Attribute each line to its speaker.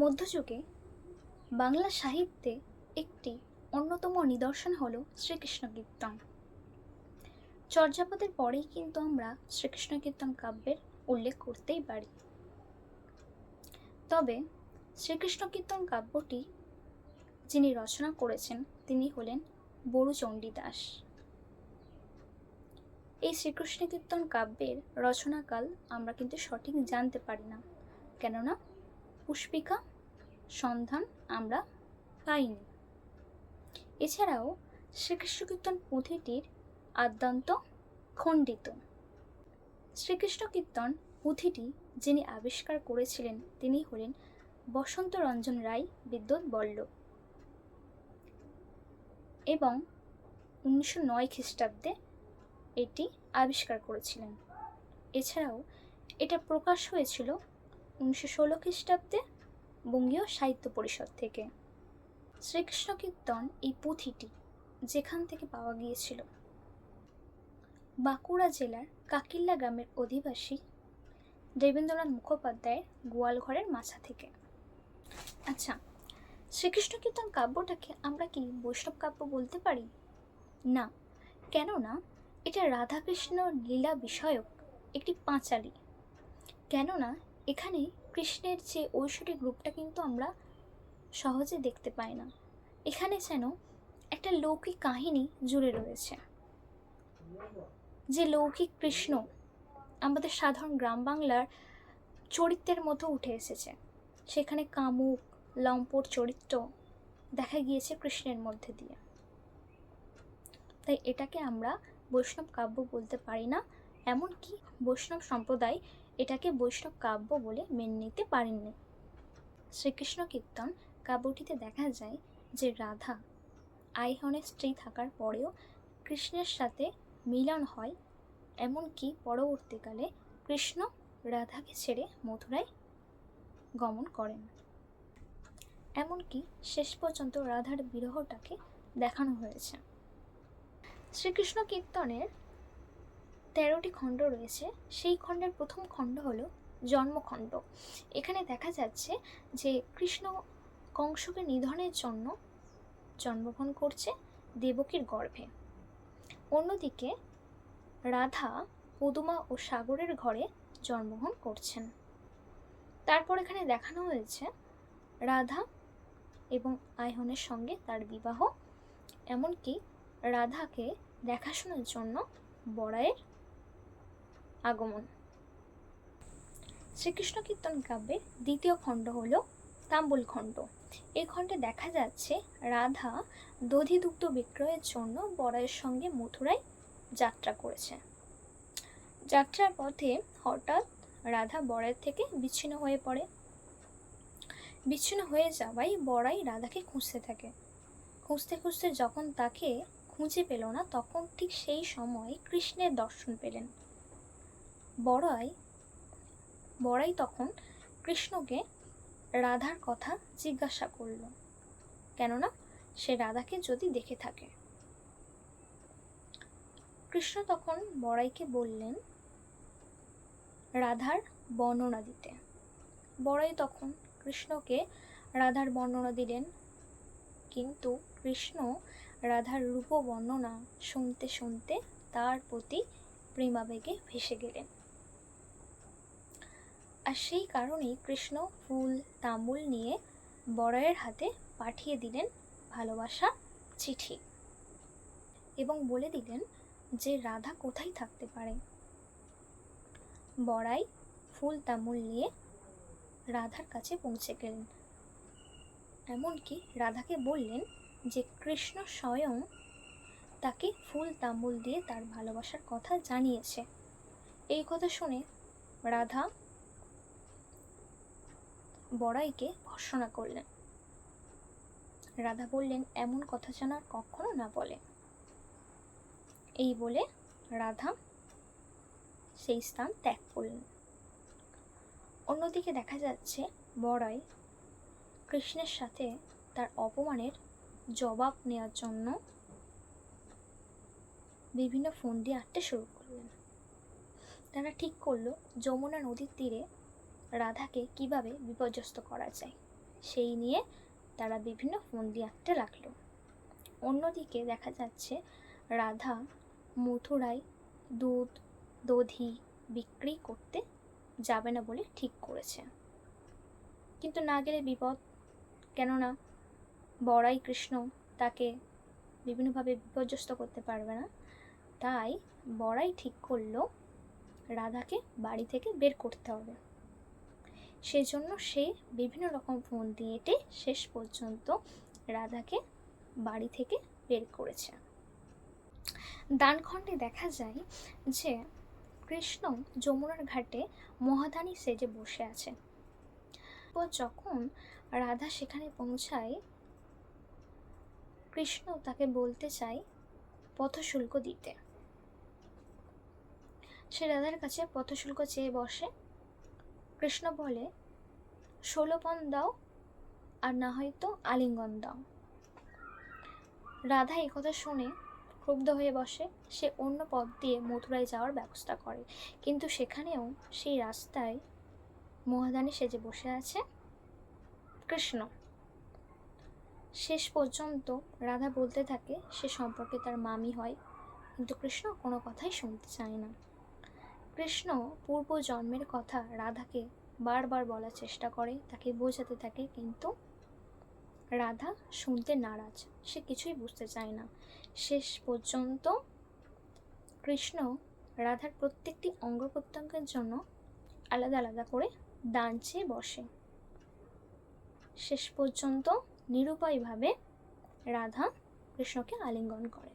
Speaker 1: মধ্যযুগে বাংলা সাহিত্যে একটি অন্যতম নিদর্শন হল শ্রীকৃষ্ণ কীর্তন। চর্যাপদের পরেই কিন্তু আমরা শ্রীকৃষ্ণ কীর্তন কাব্যের উল্লেখ করতেই পারি। তবে শ্রীকৃষ্ণ কীর্তন কাব্যটি যিনি রচনা করেছেন তিনি হলেন বড়ুচণ্ডী দাস। এই শ্রীকৃষ্ণ কীর্তন কাব্যের রচনাকাল আমরা কিন্তু সঠিক জানতে পারি না। কেননা পুষ্পিকা সন্ধান আমরা পাইনি। এছাড়াও শ্রীকৃষ্ণ কীর্তন পুঁথিটির আদ্যান্ত খণ্ডিত। শ্রীকৃষ্ণ কীর্তন পুঁথিটি যিনি আবিষ্কার করেছিলেন, তিনি হলেন বসন্ত রঞ্জন রায় বিদ্যুৎ বল্লভ। এবং উনিশশো নয় খ্রিস্টাব্দে এটি আবিষ্কার করেছিলেন। এছাড়াও এটা প্রকাশ হয়েছিল উনিশশো ষোলো খ্রিস্টাব্দে বঙ্গীয় সাহিত্য পরিষদ থেকে। শ্রীকৃষ্ণ কীর্তন এই পুঁথিটি যেখান থেকে পাওয়া গিয়েছিল। বাঁকুড়া জেলার কাকিল্লা গ্রামের অধিবাসী দেবেন্দ্রনাথ মুখোপাধ্যায়ের গোয়ালঘরের মাছা থেকে। আচ্ছা শ্রীকৃষ্ণ কীর্তন কাব্যটাকে আমরা কি বৈষ্ণব কাব্য বলতে পারি? না, কেননা এটা রাধাকৃষ্ণ লীলা বিষয়ক একটি পাঁচালী। কেননা এখানে কৃষ্ণের যে ঐশ্বরিক রূপটা কিন্তু আমরা সহজে দেখতে পাই না। এখানে যেন একটা লৌকিক কাহিনী জুড়ে রয়েছে। যে লৌকিক কৃষ্ণ আমাদের সাধারণ গ্রাম বাংলার চরিত্রের মতো উঠে এসেছে। সেখানে কামুক, লম্পট চরিত্র দেখা গিয়েছে কৃষ্ণের মধ্যে দিয়ে। তাই এটাকে আমরা বৈষ্ণব কাব্য বলতে পারি না। এমনকি বৈষ্ণব সম্প্রদায় এটাকে বৈষ্ণব কাব্য বলে মেনে নিতে পারেননি। শ্রীকৃষ্ণ কীর্তন কাব্যটিতে দেখা যায় যে রাধা আইহনের স্ত্রী থাকার পরেও কৃষ্ণের সাথে মিলন হয়, এমনকি পরবর্তীকালে কৃষ্ণ রাধাকে ছেড়ে মথুরায় গমন করেন। এমনকি শেষ পর্যন্ত রাধার বিরহটাকে দেখানো হয়েছে। শ্রীকৃষ্ণ কীর্তনের তেরোটি খণ্ড রয়েছে। সেই খণ্ডের প্রথম খণ্ড হলো জন্মখণ্ড। এখানে দেখা যাচ্ছে যে কৃষ্ণ কংসকে নিধনের জন্য জন্মগ্রহণ করছে দেবকীর গর্ভে। অন্যদিকে রাধা পদুমা ও সাগরের ঘরে জন্মগ্রহণ করছেন। তারপর এখানে দেখানো হয়েছে রাধা এবং আয়হনের সঙ্গে তার বিবাহ। এমনকি রাধাকে দেখাশোনার জন্য বড়াইয়ের আগমন। শ্রীকৃষ্ণ কীর্তন কাব্যের দ্বিতীয় খণ্ড হল তাম্বুল খণ্ড। এই খণ্ডে দেখা যাচ্ছে রাধা দধিদুগ্ধ বিক্রয়ের জন্য বড়াইয়ের সঙ্গে মথুরায় যাত্রা করেছে। যাত্রার পথে হঠাৎ রাধা বড়াইয়ের থেকে বিচ্ছিন্ন হয়ে পড়ে। বিচ্ছিন্ন হয়ে যাওয়ায় বড়াই রাধাকে খুঁজতে থাকে। খুঁজতে খুঁজতে যখন তাকে খুঁজে পেল না, তখন ঠিক সেই সময় কৃষ্ণের দর্শন পেলেন। বড়াই বড়াই তখন কৃষ্ণকে রাধার কথা জিজ্ঞাসা করল। কেননা সে রাধাকে যদি দেখে থাকে। কৃষ্ণ তখন বড়াইকে বললেন, রাধার বর্ণনা দিতে। বড়াই তখন কৃষ্ণকে রাধার বর্ণনা দিলেন। কিন্তু কৃষ্ণ রাধার রূপ বর্ণনা শুনতে শুনতে তার প্রতি প্রেমাবেগে ভেসে গেলেন। আর সেই কারণেই কৃষ্ণ ফুল, তামুল নিয়ে বড়াইয়ের হাতে পাঠিয়ে দিলেন ভালোবাসা চিঠি এবং বলে দিলেন যে রাধা কোথায় থাকতে পারে। বড়াই ফুল, তামুল নিয়ে রাধার কাছে পৌঁছে গেলেন। এমনকি রাধাকে বললেন যে কৃষ্ণ স্বয়ং তাকে ফুল তাম্বুল দিয়ে তার ভালোবাসার কথা জানিয়েছে। এই কথা শুনে রাধা বড়াইকে ভর্সনা করলেন। রাধা বললেন, এমন কথা যেন আর কখনো না বলে। এই বলে রাধা সেই স্থান ত্যাগ করলেন। অন্যদিকে দেখা যাচ্ছে, বড়াই কৃষ্ণের সাথে তার অপমানের জবাব নেওয়ার জন্য বিভিন্ন ফোন দিয়ে আঁটতে শুরু করলেন। তারা ঠিক করল, যমুনা নদীর তীরে রাধাকে কীভাবে বিপর্যস্ত করা যায়, সেই নিয়ে তারা বিভিন্ন ফন্দি আঁকতে লাগল। অন্যদিকে দেখা যাচ্ছে, রাধা মথুরায় দুধ, দধি বিক্রি করতে যাবে না বলে ঠিক করেছে। কিন্তু না গেলে বিপদ, কেননা বড়াই কৃষ্ণ তাকে বিভিন্নভাবে বিপর্যস্ত করতে পারবে না। তাই বড়াই ঠিক করল রাধাকে বাড়ি থেকে বের করতে হবে। সেজন্য সে বিভিন্ন রকম ফোন দিয়ে এটে শেষ পর্যন্ত রাধাকে বাড়ি থেকে বের করেছে। দানখণ্ডে দেখা যায় যে কৃষ্ণ যমুনার ঘাটে মহাদানী সেজে বসে আছে। তো যখন রাধা সেখানে পৌঁছায়, কৃষ্ণ তাকে বলতে চায় পথশুল্ক দিতে। সে রাধার কাছে পথশুল্ক চেয়ে বসে। কৃষ্ণ বলে ষোলো পণ দাও আর না হয়তো আলিঙ্গন দাও। রাধা এই কথা শুনে ক্রুব্ধ হয়ে বসে। সে অন্য পথ দিয়ে মথুরায় যাওয়ার ব্যবস্থা করে। কিন্তু সেখানেও সেই রাস্তায় মহাদানী সেজে বসে আছে। কৃষ্ণ, শেষ পর্যন্ত রাধা বলতে থাকে, সে সম্পর্কে তার মামি হয়। কিন্তু কৃষ্ণ কোনো কথাই শুনতে চায় না। কৃষ্ণ পূর্ব জন্মের কথা রাধাকে বারবার বলার চেষ্টা করে, তাকে বোঝাতে থাকে, কিন্তু রাধা শুনতে নারাজ। সে কিছুই বুঝতে চায় না। শেষ পর্যন্ত কৃষ্ণ রাধার প্রত্যেকটি অঙ্গ প্রত্যঙ্গের জন্য আলাদা আলাদা করে দান চেয়ে বসে। শেষ পর্যন্ত নিরুপায়ভাবে রাধা কৃষ্ণকে আলিঙ্গন করে।